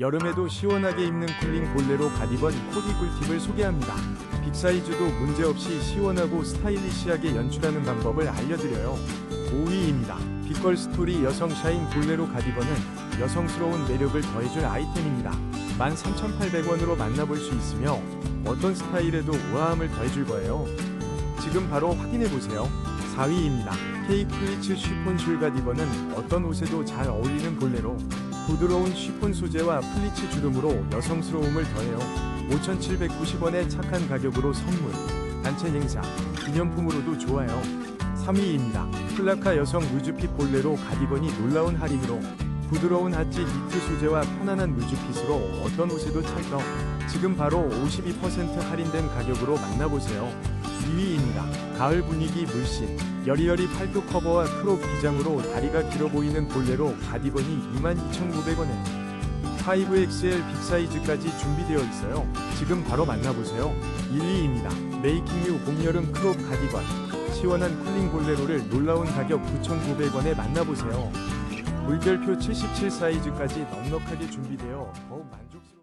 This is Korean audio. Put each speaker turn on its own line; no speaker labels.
여름에도 시원하게 입는 쿨링 볼레로 가디건 코디 꿀팁을 소개합니다. 빅사이즈도 문제없이 시원하고 스타일리시하게 연출하는 방법을 알려드려요. 5위입니다. 빅걸 스토리 여성 샤인 볼레로 가디건은 여성스러운 매력을 더해줄 아이템입니다. 13,800원으로 만나볼 수 있으며 어떤 스타일에도 우아함을 더해줄 거예요. 지금 바로 확인해보세요. 4위입니다. K 플리츠 쉬폰 슐 가디건은 어떤 옷에도 잘 어울리는 볼레로 부드러운 쉬폰 소재와 플리츠 주름으로 여성스러움을 더해요. 5,790원의 착한 가격으로 선물, 단체 행사, 기념품으로도 좋아요. 3위입니다. 플라카 여성 루즈핏 볼레로 가디건이 놀라운 할인으로 부드러운 하지 니트 소재와 편안한 루즈핏으로 어떤 옷에도 찰떡. 지금 바로 52% 할인된 가격으로 만나보세요. 2위입니다. 가을 분위기 물씬 여리여리 팔뚝 커버와 크롭 기장으로 다리가 길어 보이는 볼레로 가디건이 22,900원에 5XL 빅사이즈까지 준비되어 있어요. 지금 바로 만나보세요. 1위입니다. 메이킹유 봄여름 크롭 가디건 시원한 쿨링 볼레로를 놀라운 가격 9,900원에 만나보세요. 물결표 77 사이즈까지 넉넉하게 준비되어 더욱 만족스러운